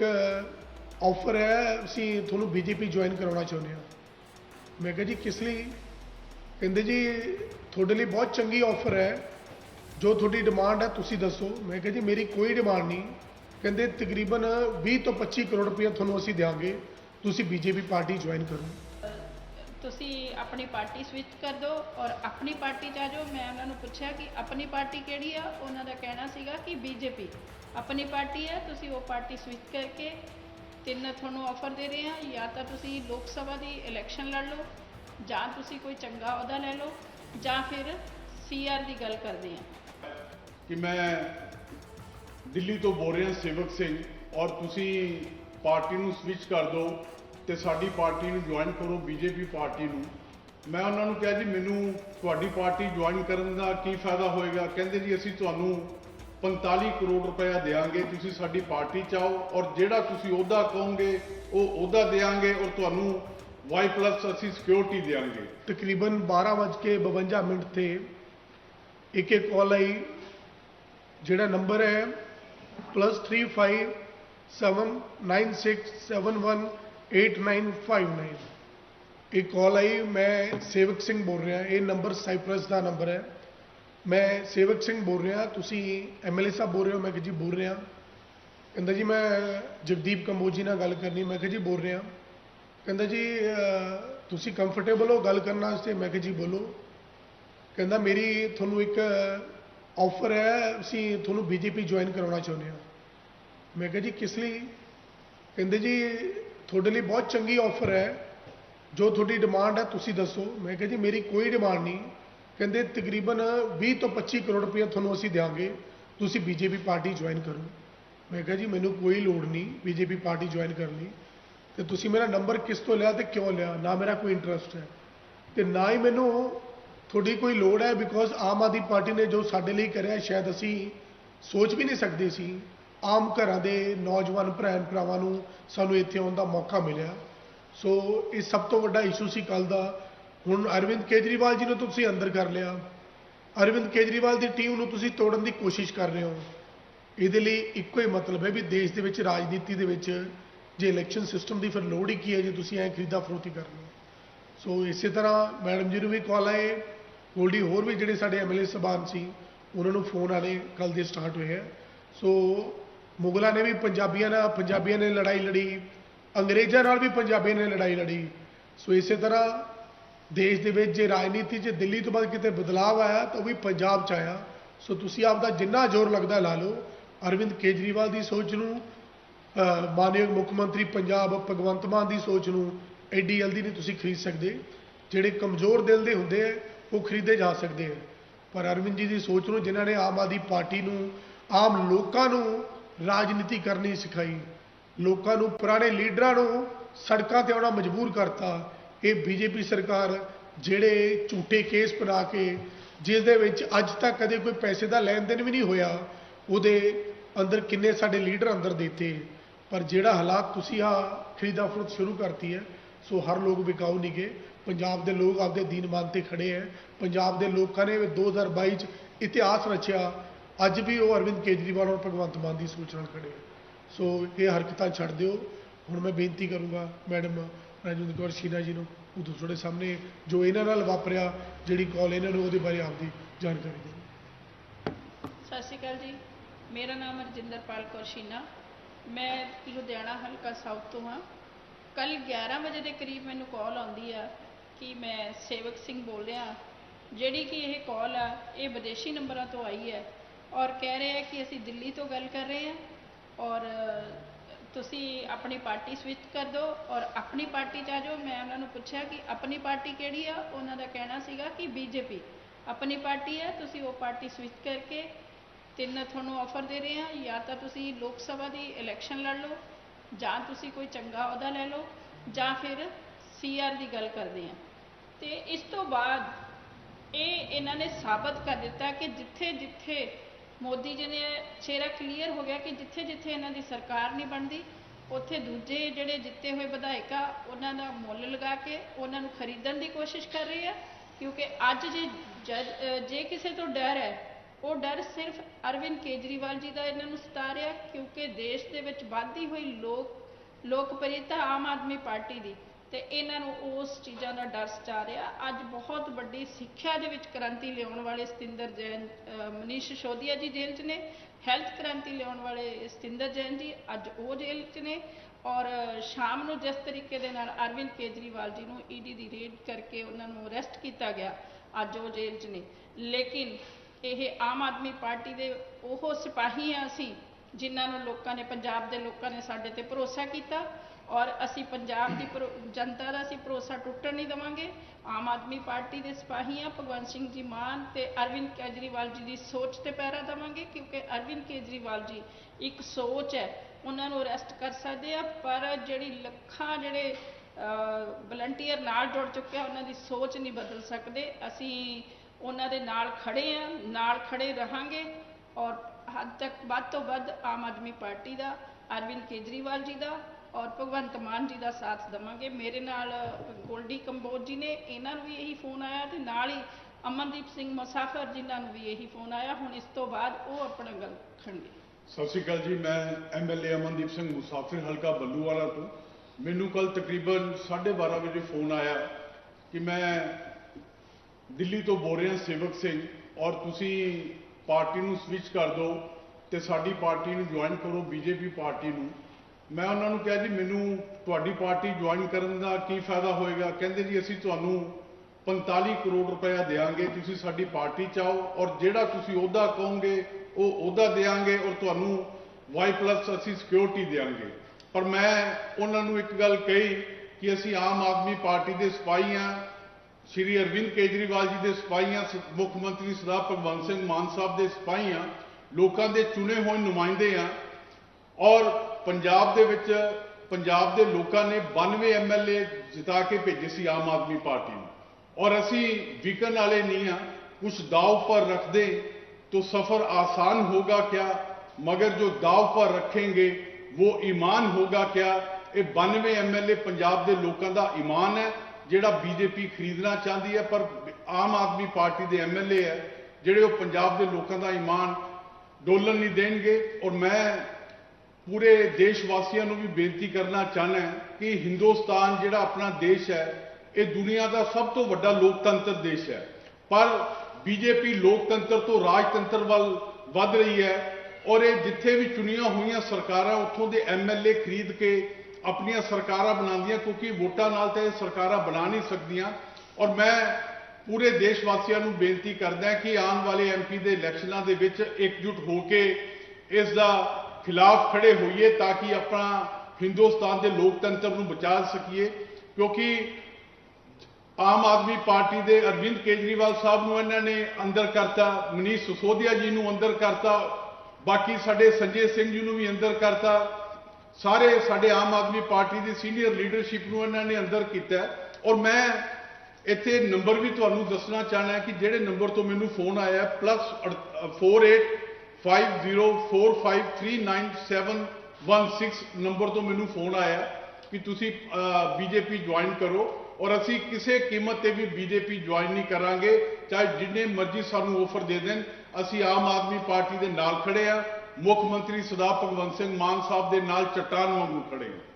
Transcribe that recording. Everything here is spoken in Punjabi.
ਇੱਕ ਆਫਰ ਹੈ, ਅਸੀਂ ਤੁਹਾਨੂੰ ਬੀਜੇਪੀ ਜੁਆਇਨ ਕਰਾਉਣਾ ਚਾਹੁੰਦੇ ਹਾਂ। ਮੈਂ ਕਿਹਾ ਜੀ, ਕਿਸ ਲਈ? ਕਹਿੰਦੇ ਜੀ, ਤੁਹਾਡੇ ਲਈ ਬਹੁਤ ਚੰਗੀ ਆਫਰ ਹੈ। ਜੋ ਤੁਹਾਡੀ ਡਿਮਾਂਡ ਹੈ, ਤੁਸੀਂ ਦੱਸੋ। ਮੈਂ ਕਿਹਾ ਜੀ, ਮੇਰੀ ਕੋਈ ਡਿਮਾਂਡ ਨਹੀਂ। ਕਹਿੰਦੇ ਤਕਰੀਬਨ 20 ਤੋਂ 25 ਕਰੋੜ ਰੁਪਏ ਤੁਹਾਨੂੰ ਅਸੀਂ ਦਿਆਂਗੇ। ਤੁਸੀਂ ਬੀਜੇਪੀ ਪਾਰਟੀ ਜੁਆਇਨ ਕਰੋ। ਤੁਸੀਂ ਆਪਣੀ ਪਾਰਟੀ ਸਵਿਚ ਕਰ ਦਿਓ ਔਰ ਆਪਣੀ ਪਾਰਟੀ 'ਚ ਆ ਜਾਓ। ਮੈਂ ਉਹਨਾਂ ਨੂੰ ਪੁੱਛਿਆ ਕਿ ਆਪਣੀ ਪਾਰਟੀ ਕਿਹੜੀ ਆ? ਉਹਨਾਂ ਦਾ ਕਹਿਣਾ ਸੀਗਾ ਕਿ ਬੀਜੇਪੀ। ਆਪਣੀ ਪਾਰਟੀ ਆ, ਤੁਸੀਂ ਉਹ ਪਾਰਟੀ ਸਵਿਚ ਕਰਕੇ ਤਿੰਨ ਤੁਹਾਨੂੰ ਆਫਰ ਦੇ ਰਹੇ ਹਾਂ ਜਾਂ ਤਾਂ ਤੁਸੀਂ ਲੋਕ ਸਭਾ ਦੀ ਇਲੈਕਸ਼ਨ ਲੜ ਲਓ, ਜਾਂ ਤੁਸੀਂ ਕੋਈ ਚੰਗਾ ਅਹੁਦਾ ਲੈ ਲਓ, ਜਾਂ ਫਿਰ ਸੀਆਰ ਦੀ ਗੱਲ ਕਰਦੇ ਹਾਂ ਕਿ ਮੈਂ ਦਿੱਲੀ ਤੋਂ ਬੋਲ ਰਿਹਾ ਸੇਵਕ ਸਿੰਘ ਔਰ ਤੁਸੀਂ ਪਾਰਟੀ ਨੂੰ ਸਵਿਚ ਕਰ ਦਿਓ। ਤੇ ਸਾਡੀ ਪਾਰਟੀ ਨੂੰ ਜੁਆਇਨ ਕਰੋ, ਬੀਜੇਪੀ ਪਾਰਟੀ ਨੂੰ। ਮੈਂ ਉਹਨਾਂ ਨੂੰ ਕਿਹਾ ਜੀ, ਮੈਨੂੰ ਤੁਹਾਡੀ ਪਾਰਟੀ ਜੁਆਇਨ ਕਰਨ ਦਾ ਕੀ ਫਾਇਦਾ ਹੋਏਗਾ? ਕਹਿੰਦੇ ਜੀ, ਅਸੀਂ ਤੁਹਾਨੂੰ 45 ਕਰੋੜ ਰੁਪਇਆ ਦੇਵਾਂਗੇ ਤੁਸੀਂ ਸਾਡੀ ਪਾਰਟੀ ਚ ਆਓ ਔਰ ਜਿਹੜਾ ਤੁਸੀਂ ਉਹਦਾ ਕਹੋਗੇ, ਉਹ ਅਹੁਦਾ ਦੇਵਾਂਗੇ ਔਰ ਤੁਹਾਨੂੰ ਵਾਈ ਪਲੱਸ ਅਸੀਂ ਸਿਕਿਉਰਿਟੀ ਦੇਵਾਂਗੇ ਤਕਰੀਬਨ 12:52 ਮਿੰਟ ਤੇ ਇੱਕ ਇੱਕ ਕਾਲ ਆਈ, ਜਿਹੜਾ ਨੰਬਰ ਹੈ +3579671895 ਇਹ ਕਾਲ ਆਈ, ਮੈਂ ਸੇਵਕ ਸਿੰਘ ਬੋਲ ਰਿਹਾ। ਇਹ ਨੰਬਰ ਸਾਈਪ੍ਰਸ ਦਾ ਨੰਬਰ ਹੈ। ਮੈਂ ਸੇਵਕ ਸਿੰਘ ਬੋਲ ਰਿਹਾ। ਤੁਸੀਂ ਐਮਐਲਏ ਸਾਹਿਬ ਬੋਲ ਰਹੇ ਹੋ, ਮੈਂ ਕਿਹਾ ਜੀ ਬੋਲ ਰਿਹਾ। ਕਹਿੰਦਾ ਜੀ, ਮੈਂ ਜਗਦੀਪ ਕੰਬੋਜੀ ਨਾਲ ਗੱਲ ਕਰਨੀ, ਮੈਂ ਕਿਹਾ ਜੀ ਬੋਲ ਰਿਹਾ। ਕਹਿੰਦਾ ਜੀ ਤੁਸੀਂ ਕੰਫਰਟੇਬਲ ਹੋ ਗੱਲ ਕਰਨ ਵਾਸਤੇ? ਮੈਂ ਕਿਹਾ ਜੀ ਬੋਲੋ। ਕਹਿੰਦਾ ਮੇਰੀ ਤੁਹਾਨੂੰ ਇੱਕ ਆਫਰ ਹੈ, ਅਸੀਂ ਤੁਹਾਨੂੰ ਬੀਜੇਪੀ ਜੁਆਇਨ ਕਰਾਉਣਾ ਚਾਹੁੰਦੇ ਹਾਂ। ਮੈਂ ਕਿਹਾ ਜੀ ਕਿਸ ਲਈ? ਕਹਿੰਦੇ ਜੀ ਤੁਹਾਡੇ ਲਈ ਬਹੁਤ ਚੰਗੀ ਆਫਰ ਹੈ। ਜੋ ਤੁਹਾਡੀ ਡਿਮਾਂਡ ਹੈ, ਤੁਸੀਂ ਦੱਸੋ। ਮੈਂ ਕਿਹਾ ਜੀ, ਮੇਰੀ ਕੋਈ ਡਿਮਾਂਡ ਨਹੀਂ। ਕਹਿੰਦੇ ਤਕਰੀਬਨ 20 ਤੋਂ 25 ਕਰੋੜ ਰੁਪਏ ਤੁਹਾਨੂੰ ਅਸੀਂ ਦਿਆਂਗੇ। ਤੁਸੀਂ ਬੀਜੇਪੀ ਪਾਰਟੀ ਜੁਆਇਨ ਕਰੋ। ਮੈਂ ਕਿਹਾ ਜੀ, ਮੈਨੂੰ ਕੋਈ ਲੋੜ ਨਹੀਂ ਬੀਜੇਪੀ ਪਾਰਟੀ ਜੁਆਇਨ ਕਰਨ ਲਈ। ਤੇ ਤੁਸੀਂ ਮੇਰਾ ਨੰਬਰ ਕਿਸ ਤੋਂ ਲਿਆ ਤੇ ਕਿਉਂ ਲਿਆ? ਨਾ ਮੇਰਾ ਕੋਈ ਇੰਟਰਸਟ ਹੈ। ਤੇ ਨਾ ਹੀ ਮੈਨੂੰ ਤੁਹਾਡੀ ਕੋਈ ਲੋੜ ਹੈ ਬਿਕੋਜ਼ ਆਮ ਆਦਮੀ ਪਾਰਟੀ ਨੇ ਜੋ ਸਾਡੇ ਲਈ ਕਰਿਆ, ਸ਼ਾਇਦ ਅਸੀਂ ਸੋਚ ਵੀ ਨਹੀਂ ਸਕਦੇ ਸੀ। ਆਮ ਘਰਾਂ ਦੇ ਨੌਜਵਾਨ ਭੈਣ ਭਰਾਵਾਂ ਨੂੰ ਸਾਨੂੰ ਇੱਥੇ ਆਉਣ ਦਾ ਮੌਕਾ ਮਿਲਿਆ। ਸੋ ਇਹ ਸਭ ਤੋਂ ਵੱਡਾ ਇਸ਼ੂ ਸੀ ਕੱਲ ਦਾ। ਹੁਣ ਅਰਵਿੰਦ ਕੇਜਰੀਵਾਲ ਜੀ ਨੂੰ ਤੁਸੀਂ ਅੰਦਰ ਕਰ ਲਿਆ। ਅਰਵਿੰਦ ਕੇਜਰੀਵਾਲ ਦੀ ਟੀਮ ਨੂੰ ਤੁਸੀਂ ਤੋੜਨ ਦੀ ਕੋਸ਼ਿਸ਼ ਕਰ ਰਹੇ ਹੋ। ਇਹਦੇ ਲਈ ਇੱਕੋ ਹੀ ਮਤਲਬ ਹੈ ਵੀ ਦੇਸ਼ ਦੇ ਵਿੱਚ, ਰਾਜਨੀਤੀ ਦੇ ਵਿੱਚ ਜੇ ਇਲੈਕਸ਼ਨ ਸਿਸਟਮ ਦੀ ਫਿਰ ਲੋੜ ਹੀ ਕੀ ਹੈ ਜੇ ਤੁਸੀਂ ਐਂ ਖਰੀਦਾ ਫਰੋਤੀ ਕਰ ਰਹੇ ਹੋ। ਸੋ ਇਸੇ ਤਰ੍ਹਾਂ ਮੈਡਮ ਜੀ ਨੂੰ ਵੀ ਕਾਲ ਆਏ। ਹੋਲਡੀ ਹੋਰ ਵੀ ਜਿਹੜੇ ਸਾਡੇ ਐਮਐਲਏ ਸਬਾਨ ਸੀ, ਉਹਨਾਂ ਨੂੰ ਫੋਨ ਆਲੇ ਕੱਲ ਦੇ ਸਟਾਰਟ ਹੋਏ ਆ। ਸੋ ਮੁਗਲਾਂ ਨੇ ਵੀ ਪੰਜਾਬੀਆਂ ਨਾਲ, ਪੰਜਾਬੀਆਂ ਨੇ ਲੜਾਈ ਲੜੀ, ਅੰਗਰੇਜ਼ਾਂ ਨਾਲ ਵੀ ਪੰਜਾਬੀਆਂ ਨੇ ਲੜਾਈ ਲੜੀ। ਸੋ ਇਸੇ ਤਰ੍ਹਾਂ ਦੇਸ਼ ਦੇ ਵਿੱਚ ਜੇ ਰਾਜਨੀਤੀ 'ਚ ਦਿੱਲੀ ਤੋਂ ਬਾਅਦ ਕਿਤੇ ਬਦਲਾਅ ਆਇਆ ਤਾਂ ਉਹ ਵੀ ਪੰਜਾਬ 'ਚ ਆਇਆ। ਸੋ ਤੁਸੀਂ ਆਪ ਦਾ ਜਿੰਨਾ ਜ਼ੋਰ ਲੱਗਦਾ ਲਾ ਲਓ। ਅਰਵਿੰਦ ਕੇਜਰੀਵਾਲ ਦੀ ਸੋਚ ਨੂੰ ਮਾਨਯੋਗ ਮੁੱਖ ਮੰਤਰੀ ਪੰਜਾਬ ਭਗਵੰਤ ਮਾਨ ਦੀ ਸੋਚ ਨੂੰ ਐਡੀ ਜਲਦੀ ਨਹੀਂ ਤੁਸੀਂ ਖਰੀਦ ਸਕਦੇ। ਜਿਹੜੇ ਕਮਜ਼ੋਰ ਦਿਲ ਦੇ ਹੁੰਦੇ ਆ, ਉਹ ਖਰੀਦੇ ਜਾ ਸਕਦੇ ਆ। ਪਰ ਅਰਵਿੰਦ ਜੀ ਦੀ ਸੋਚ ਨੂੰ, ਜਿਨ੍ਹਾਂ ਨੇ ਆਮ ਆਦਮੀ ਪਾਰਟੀ ਨੂੰ, ਆਮ ਲੋਕਾਂ ਨੂੰ ਰਾਜਨੀਤੀ ਕਰਨੀ ਸਿਖਾਈ। ਲੋਕਾਂ ਨੂੰ, ਪੁਰਾਣੇ ਲੀਡਰਾਂ ਨੂੰ ਸੜਕਾਂ ਤੇ ਆਉਣਾ ਮਜਬੂਰ ਕਰਤਾ। ਇਹ ਬੀਜੇਪੀ ਸਰਕਾਰ ਜਿਹੜੇ ਝੂਠੇ ਕੇਸ ਬਣਾ ਕੇ, ਜਿਸ ਦੇ ਵਿੱਚ ਅੱਜ ਤੱਕ ਕਦੇ ਕੋਈ ਪੈਸੇ ਦਾ ਲੈਣ ਦੇਣ ਵੀ ਨਹੀਂ ਹੋਇਆ, ਉਹਦੇ ਅੰਦਰ ਕਿੰਨੇ ਸਾਡੇ ਲੀਡਰ ਅੰਦਰ ਦਿੱਤੇ। ਪਰ ਜਿਹੜਾ ਹਾਲਾਤ ਤੁਸੀਂ ਆ ਖਰੀਦਾ ਫਰੋਖਤ ਸ਼ੁਰੂ ਕਰਤੀ ਹੈ, ਸੋ ਹਰ ਲੋਕ ਵਿਕਾਊ ਨਹੀਂ ਗਏ। ਪੰਜਾਬ ਦੇ ਲੋਕ ਆਪਦੇ ਦੀਨ ਮਾਨ ਤੇ ਖੜੇ ਹੈ। ਪੰਜਾਬ ਦੇ ਲੋਕਾਂ ਨੇ 2022 ਚ ਇਤਿਹਾਸ ਰਚਿਆ। ਅੱਜ ਵੀ ਉਹ ਅਰਵਿੰਦ ਕੇਜਰੀਵਾਲ ਔਰ ਭਗਵੰਤ ਮਾਨ ਦੀ ਸੋਚ ਨਾਲ ਖੜੇ ਸੋ ਇਹ ਹਰਕਤਾਂ ਛੱਡ ਦਿਓ। ਹੁਣ ਮੈਂ ਬੇਨਤੀ ਕਰੂੰਗਾ ਮੈਡਮ ਰਾਜਿੰਦਰ ਕੌਰ, ਸ਼ੀਨਾ ਜੀ ਨੂੰ, ਉਹ ਤੁਹਾਡੇ ਸਾਹਮਣੇ ਜੋ ਇਹਨਾਂ ਨਾਲ ਵਾਪਰਿਆ, ਜਿਹੜੀ ਕਾਲ ਇਹਨਾਂ ਨੂੰ ਉਹਦੇ ਬਾਰੇ ਆਪਦੀ ਜਾਣਕਾਰੀ ਦਿਓ। ਸਤਿ ਸ਼੍ਰੀ ਅਕਾਲ ਜੀ। ਮੇਰਾ ਨਾਮ ਰਜਿੰਦਰਪਾਲ ਕੌਰ, ਸ਼ੀਨਾ। ਮੈਂ ਲੁਧਿਆਣਾ ਹਲਕਾ ਸਾਊਥ ਤੋਂ ਹਾਂ। ਕੱਲ 11 ਵਜੇ ਦੇ ਕਰੀਬ ਮੈਨੂੰ ਕਾਲ ਆਉਂਦੀ ਆ ਕਿ ਮੈਂ ਸੇਵਕ ਸਿੰਘ ਬੋਲ ਰਿਹਾ। ਜਿਹੜੀ ਕਿ ਇਹ ਕਾਲ ਆ, ਇਹ ਵਿਦੇਸ਼ੀ ਨੰਬਰਾਂ ਤੋਂ ਆਈ ਹੈ। ਔਰ ਕਹਿ ਰਹੇ ਆ ਕਿ ਅਸੀਂ ਦਿੱਲੀ ਤੋਂ ਗੱਲ ਕਰ ਰਹੇ ਹਾਂ ਔਰ ਤੁਸੀਂ ਆਪਣੀ ਪਾਰਟੀ ਸਵਿਚ ਕਰ ਦਿਓ ਔਰ ਆਪਣੀ ਪਾਰਟੀ 'ਚ ਆ ਜਾਓ। ਮੈਂ ਉਹਨਾਂ ਨੂੰ ਪੁੱਛਿਆ ਕਿ ਆਪਣੀ ਪਾਰਟੀ ਕਿਹੜੀ ਆ? ਉਹਨਾਂ ਦਾ ਕਹਿਣਾ ਸੀਗਾ ਕਿ ਬੀਜੇਪੀ। ਆਪਣੀ ਪਾਰਟੀ ਹੈ ਤੁਸੀਂ ਉਹ ਪਾਰਟੀ ਸਵਿਚ ਕਰਕੇ ਤਿੰਨ ਤੁਹਾਨੂੰ ਆਫਰ ਦੇ ਰਹੇ ਹਾਂ ਜਾਂ ਤਾਂ ਤੁਸੀਂ ਲੋਕ ਸਭਾ ਦੀ ਇਲੈਕਸ਼ਨ ਲੜ ਲਓ, ਜਾਂ ਤੁਸੀਂ ਕੋਈ ਚੰਗਾ ਅਹੁਦਾ ਲੈ ਲਓ, ਜਾਂ ਫਿਰ ਸੀਆਰ ਦੀ ਗੱਲ ਕਰਦੇ ਹਾਂ ਤੇ ਇਸ ਤੋਂ ਬਾਅਦ ਇਹ ਇਹਨਾਂ ਨੇ ਸਾਬਤ ਕਰ ਦਿੱਤਾ ਕਿ ਜਿੱਥੇ ਜਿੱਥੇ ਮੋਦੀ ਜੀ ਨੇ ਚਿਹਰਾ ਕਲੀਅਰ ਹੋ ਗਿਆ ਕਿ ਜਿੱਥੇ ਜਿੱਥੇ ਇਹਨਾਂ ਦੀ ਸਰਕਾਰ ਨਹੀਂ ਬਣਦੀ, ਉੱਥੇ ਦੂਜੇ ਜਿਹੜੇ ਜਿੱਤੇ ਹੋਏ ਵਿਧਾਇਕ ਆ, ਉਹਨਾਂ ਦਾ ਮੁੱਲ ਲਗਾ ਕੇ ਉਹਨਾਂ ਨੂੰ ਖਰੀਦਣ ਦੀ ਕੋਸ਼ਿਸ਼ ਕਰ ਰਹੇ ਆ, ਕਿਉਂਕਿ ਅੱਜ ਜੇ ਜੇ ਕਿਸੇ ਤੋਂ ਡਰ ਹੈ, ਉਹ ਡਰ ਸਿਰਫ ਅਰਵਿੰਦ ਕੇਜਰੀਵਾਲ ਜੀ ਦਾ ਇਹਨਾਂ ਨੂੰ ਸਤਾ ਰਿਹਾ, ਕਿਉਂਕਿ ਦੇਸ਼ ਦੇ ਵਿੱਚ ਵੱਧਦੀ ਹੋਈ ਲੋਕ ਲੋਕਪ੍ਰਿਯਤਾ ਆਮ ਆਦਮੀ ਪਾਰਟੀ ਦੀ। ਤੇ ਇਹਨਾਂ ਨੂੰ ਉਸ ਚੀਜ਼ਾਂ ਦਾ ਡਰ ਸਤਾ ਰਿਹਾ। ਅੱਜ ਬਹੁਤ ਵੱਡੀ ਸਿੱਖਿਆ ਦੇ ਵਿੱਚ ਕ੍ਰਾਂਤੀ ਲਿਆਉਣ ਵਾਲੇ ਸਤਿੰਦਰ ਜੈਨ, ਅਹ ਮਨੀਸ਼ ਸਿਸੋਦੀਆ ਜੀ ਜੇਲ੍ਹ 'ਚ ਨੇ, ਹੈਲਥ ਕ੍ਰਾਂਤੀ ਲਿਆਉਣ ਵਾਲੇ ਸਤਿੰਦਰ ਜੈਨ ਜੀ ਅੱਜ ਉਹ ਜੇਲ੍ਹ 'ਚ ਨੇ ਔਰ ਸ਼ਾਮ ਨੂੰ ਜਿਸ ਤਰੀਕੇ ਦੇ ਨਾਲ ਅਰਵਿੰਦ ਕੇਜਰੀਵਾਲ ਜੀ ਨੂੰ ਈਡੀ ਦੀ ਰੇਡ ਕਰਕੇ ਉਹਨਾਂ ਨੂੰ ਅਰੈਸਟ ਕੀਤਾ ਗਿਆ, ਅੱਜ ਉਹ ਜੇਲ੍ਹ 'ਚ ਨੇ। ਲੇਕਿਨ ਇਹ ਆਮ ਆਦਮੀ ਪਾਰਟੀ ਦੇ ਉਹ ਸਿਪਾਹੀ ਆ ਅਸੀਂ ਜਿਨ੍ਹਾਂ ਨੂੰ ਲੋਕਾਂ ਨੇ, ਪੰਜਾਬ ਦੇ ਲੋਕਾਂ ਨੇ ਸਾਡੇ ਤੇ ਭਰੋਸਾ ਕੀਤਾ। ਔਰ ਅਸੀਂ ਪੰਜਾਬ ਦੀ ਭਰੋ- ਜਨਤਾ ਦਾ ਅਸੀਂ ਭਰੋਸਾ ਟੁੱਟਣ ਨਹੀਂ ਦੇਵਾਂਗੇ। ਆਮ ਆਦਮੀ ਪਾਰਟੀ ਦੇ ਸਿਪਾਹੀ ਆ ਭਗਵੰਤ ਸਿੰਘ ਜੀ ਮਾਨ ਤੇ ਅਰਵਿੰਦ ਕੇਜਰੀਵਾਲ ਜੀ ਦੀ ਸੋਚ ਤੇ ਪੈਰਾ ਦੇਵਾਂਗੇ ਕਿਉਂਕਿ ਅਰਵਿੰਦ ਕੇਜਰੀਵਾਲ ਜੀ ਇੱਕ ਸੋਚ ਹੈ। ਉਹਨਾਂ ਨੂੰ ਅਰੈਸਟ ਕਰ ਸਕਦੇ ਆ, ਪਰ ਜਿਹੜੀ ਲੱਖਾਂ ਜਿਹੜੇ ਵਲੰਟੀਅਰ ਨਾਲ ਜੁੜ ਚੁੱਕੇ ਆ, ਉਹਨਾਂ ਦੀ ਸੋਚ ਨਹੀਂ ਬਦਲ ਸਕਦੇ। ਅਸੀਂ ਉਹਨਾਂ ਦੇ ਨਾਲ ਖੜੇ ਆ, ਨਾਲ ਖੜੇ ਰਹਾਂਗੇ ਔਰ ਹੱਦ ਤੱਕ ਵੱਧ ਤੋਂ ਵੱਧ ਆਮ ਆਦਮੀ ਪਾਰਟੀ ਦਾ, ਅਰਵਿੰਦ ਕੇਜਰੀਵਾਲ ਜੀ ਦਾ ਔਰ ਭਗਵੰਤ ਮਾਨ ਜੀ ਦਾ ਸਾਥ ਦੇਵਾਂਗੇ। ਮੇਰੇ ਨਾਲ ਗੋਲਡੀ ਕੰਬੋਜ ਜੀ ਨੇ, ਇਹਨਾਂ ਨੂੰ ਵੀ ਇਹੀ ਫੋਨ ਆਇਆ ਤੇ ਨਾਲ ਹੀ ਅਮਨਦੀਪ ਸਿੰਘ ਮੁਸਾਫਰ ਜਿਨ੍ਹਾਂ ਨੂੰ ਵੀ ਇਹੀ ਫੋਨ ਆਇਆ। ਹੁਣ ਇਸ ਤੋਂ ਬਾਅਦ ਉਹ ਆਪਣਾ ਗੱਲ ਰੱਖਣਗੇ। ਸਤਿ ਸ਼੍ਰੀ ਅਕਾਲ ਜੀ, ਮੈਂ ਐਮਐਲਏ ਅਮਨਦੀਪ ਸਿੰਘ ਮੁਸਾਫ਼ਰ, ਹਲਕਾ ਬੱਲੂਵਾਲਾ ਤੋਂ। ਮੈਨੂੰ ਕੱਲ ਤਕਰੀਬਨ 12:30 ਵਜੇ ਫੋਨ ਆਇਆ ਕਿ ਮੈਂ ਦਿੱਲੀ ਤੋਂ ਬੋਲ ਰਿਹਾ ਸੇਵਕ ਸਿੰਘ ਔਰ ਤੁਸੀਂ ਪਾਰਟੀ ਨੂੰ ਸਵਿਚ ਕਰ ਦਿਓ ਤੇ ਸਾਡੀ ਪਾਰਟੀ ਨੂੰ ਜੁਆਇਨ ਕਰੋ, ਬੀਜੇਪੀ ਪਾਰਟੀ ਨੂੰ। ਮੈਂ ਉਹਨਾਂ ਨੂੰ ਕਿਹਾ ਜੀ, ਮੈਨੂੰ ਤੁਹਾਡੀ ਪਾਰਟੀ ਜੁਆਇਨ ਕਰਨ ਦਾ ਕੀ ਫਾਇਦਾ ਹੋਏਗਾ? ਕਹਿੰਦੇ ਜੀ, ਅਸੀਂ ਤੁਹਾਨੂੰ 45 ਕਰੋੜ ਰੁਪਇਆ ਦੇਵਾਂਗੇ ਤੁਸੀਂ ਸਾਡੀ ਪਾਰਟੀ ਚ ਆਓ ਔਰ ਜਿਹੜਾ ਤੁਸੀਂ ਅਹੁਦਾ ਕਹੋਗੇ, ਉਹ ਅਹੁਦਾ ਦੇਵਾਂਗੇ ਔਰ ਤੁਹਾਨੂੰ ਵਾਈ ਪਲੱਸ ਅਸੀਂ ਸਿਕਿਉਰਿਟੀ ਦੇਵਾਂਗੇ ਪਰ ਮੈਂ ਉਹਨਾਂ ਨੂੰ ਇੱਕ ਗੱਲ ਕਹੀ ਕਿ ਅਸੀਂ ਆਮ ਆਦਮੀ ਪਾਰਟੀ ਦੇ ਸਿਪਾਹੀ ਹਾਂ, ਸ਼੍ਰੀ ਅਰਵਿੰਦ ਕੇਜਰੀਵਾਲ ਜੀ ਦੇ ਸਿਪਾਹੀ ਹਾਂ ਮੁੱਖ ਮੰਤਰੀ ਸਰਦਾਰ ਭਗਵੰਤ ਸਿੰਘ ਮਾਨ ਸਾਹਿਬ ਦੇ ਸਿਪਾਹੀ ਹਾਂ, ਲੋਕਾਂ ਦੇ ਚੁਣੇ ਹੋਏ ਨੁਮਾਇੰਦੇ ਹਾਂ ਔਰ ਪੰਜਾਬ ਦੇ ਵਿੱਚ ਪੰਜਾਬ ਦੇ ਲੋਕਾਂ ਨੇ 92 ਐਮਐਲਏ ਜਿਤਾ ਕੇ ਭੇਜੇ ਸੀ ਆਮ ਆਦਮੀ ਪਾਰਟੀ ਨੂੰ ਔਰ ਅਸੀਂ ਵਿਕਨ ਵਾਲੇ ਨਹੀਂ ਆ ਕੁਝ दाव पर रख दे तो सफर आसान होगा क्या मगर जो दाव पर रखेंगे वो ईमान होगा क्या ਇਹ 92 ਐਮਐਲਏ ਪੰਜਾਬ ਦੇ ਲੋਕਾਂ ਦਾ ਈਮਾਨ ਹੈ ਜਿਹੜਾ ਬੀਜੇਪੀ ਖਰੀਦਣਾ ਚਾਹੁੰਦੀ ਹੈ ਪਰ ਆਮ ਆਦਮੀ ਪਾਰਟੀ ਦੇ ਐਮਐਲਏ ਹੈ ਜਿਹੜੇ ਉਹ ਪੰਜਾਬ ਦੇ ਲੋਕਾਂ ਦਾ ਈਮਾਨ ਡੋਲਣ ਨਹੀਂ ਦੇਣਗੇ ਔਰ ਮੈਂ ਪੂਰੇ ਦੇਸ਼ ਵਾਸੀਆਂ ਨੂੰ ਵੀ ਬੇਨਤੀ ਕਰਨਾ ਚਾਹਨਾ ਕਿ ਹਿੰਦੁਸਤਾਨ ਜਿਹੜਾ ਆਪਣਾ ਦੇਸ਼ ਹੈ, ਇਹ ਦੁਨੀਆ ਦਾ ਸਭ ਤੋਂ ਵੱਡਾ ਲੋਕਤੰਤਰ ਦੇਸ਼ ਹੈ। ਪਰ ਬੀਜੇਪੀ ਲੋਕਤੰਤਰ ਤੋਂ ਰਾਜਤੰਤਰ ਵੱਲ ਵੱਧ ਰਹੀ ਹੈ ਔਰ ਇਹ ਜਿੱਥੇ ਵੀ ਚੁਣੀਆਂ ਹੋਈਆਂ ਸਰਕਾਰਾਂ ਉੱਥੋਂ ਦੇ ਐਮਐਲਏ ਖਰੀਦ ਕੇ ਆਪਣੀਆਂ ਸਰਕਾਰਾਂ ਬਣਾਉਂਦੀਆਂ ਕਿਉਂਕਿ ਵੋਟਾਂ ਨਾਲ ਤਾਂ ਇਹ ਸਰਕਾਰਾਂ ਬਣਾ ਨਹੀਂ ਸਕਦੀਆਂ। ਔਰ ਮੈਂ ਪੂਰੇ ਦੇਸ਼ ਵਾਸੀਆਂ ਨੂੰ ਬੇਨਤੀ ਕਰਦਾ ਕਿ ਆਉਣ ਵਾਲੇ ਐਮਪੀ ਦੇ ਇਲੈਕਸ਼ਨਾਂ ਦੇ ਵਿੱਚ ਇਕਜੁੱਟ ਹੋ ਕੇ ਇਸ ਦਾ ਖਿਲਾਫ ਖੜੇ ਹੋਈਏ ਤਾਂ ਕਿ ਆਪਣਾ ਹਿੰਦੁਸਤਾਨ ਦੇ ਲੋਕਤੰਤਰ ਨੂੰ ਬਚਾ ਸਕੀਏ। ਕਿਉਂਕਿ ਆਮ ਆਦਮੀ ਪਾਰਟੀ ਦੇ ਅਰਵਿੰਦ ਕੇਜਰੀਵਾਲ ਸਾਹਿਬ ਨੂੰ ਇਹਨਾਂ ਨੇ ਅੰਦਰ ਕਰਤਾ, ਮਨੀਸ਼ ਸਿਸੋਦੀਆ ਜੀ ਨੂੰ ਅੰਦਰ ਕਰਤਾ, ਬਾਕੀ ਸਾਡੇ ਸੰਜੇ ਸਿੰਘ ਜੀ ਨੂੰ ਵੀ ਅੰਦਰ ਕਰਤਾ, ਸਾਰੇ ਸਾਡੇ ਆਮ ਆਦਮੀ ਪਾਰਟੀ ਦੀ ਸੀਨੀਅਰ ਲੀਡਰਸ਼ਿਪ ਨੂੰ ਇਹਨਾਂ ਨੇ ਅੰਦਰ ਕੀਤਾ। ਔਰ ਮੈਂ ਇੱਥੇ ਨੰਬਰ ਵੀ ਤੁਹਾਨੂੰ ਦੱਸਣਾ ਚਾਹਨਾ ਕਿ ਜਿਹੜੇ ਨੰਬਰ ਤੋਂ ਮੈਨੂੰ ਫੋਨ ਆਇਆ +485045399716 ਨੰਬਰ ਤੋਂ ਮੈਨੂੰ ਫੋਨ ਆਇਆ ਕਿ ਤੁਸੀਂ ਬੀਜੇਪੀ ਜੁਆਇਨ ਕਰੋ ਔਰ ਅਸੀਂ ਕਿਸੇ ਕੀਮਤ ਤੇ ਵੀ ਬੀਜੇਪੀ ਜੁਆਇਨ ਨਹੀਂ ਕਰਾਂਗੇ। ਚਾਹੇ ਜਿੰਨੇ ਮਰਜ਼ੀ ਸਾਨੂੰ ਆਫਰ ਦੇ ਦੇਣ, ਅਸੀਂ ਆਮ ਆਦਮੀ ਪਾਰਟੀ ਦੇ ਨਾਲ ਖੜੇ ਆ ਮੁੱਖ ਮੰਤਰੀ ਸਰਦਾਰ ਭਗਵੰਤ ਸਿੰਘ ਮਾਨ ਸਾਹਿਬ ਦੇ ਨਾਲ ਚਟਾਨ ਵਾਂਗੂ ਖੜੇ ਹਾਂ।